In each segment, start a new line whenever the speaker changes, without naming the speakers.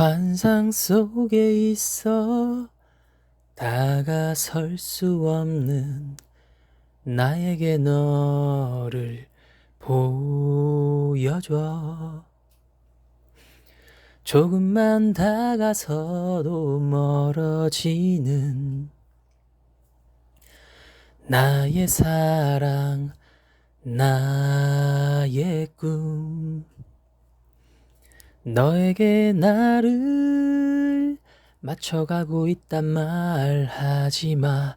환상 속에 있어 다가설 수 없는 나에게 너를 보여줘. 조금만 다가서도 멀어지는 나의 사랑, 나의 꿈. 너에게 나를 맞춰가고 있단 말 하지 마.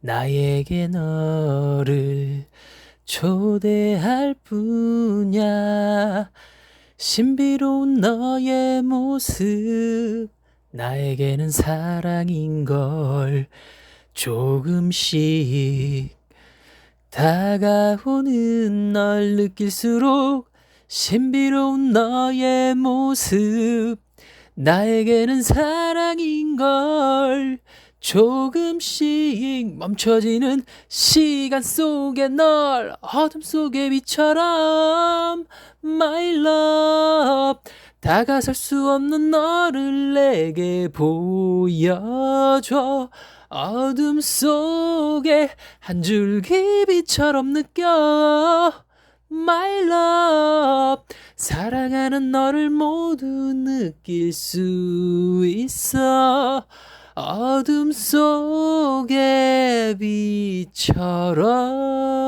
나에게 너를 초대할 뿐이야. 신비로운 너의 모습. 나에게는 사랑인 걸 조금씩 다가오는 널 느낄수록 신비로운 너의 모습 나에게는 사랑인 걸. 조금씩 멈춰지는 시간 속에 널 어둠 속의 빛처럼 My love. 다가설 수 없는 너를 내게 보여줘. 어둠 속에 한 줄기 빛처럼 느껴 My love 사랑하는 너를 모두 느낄 수 있어. 어둠 속의 빛처럼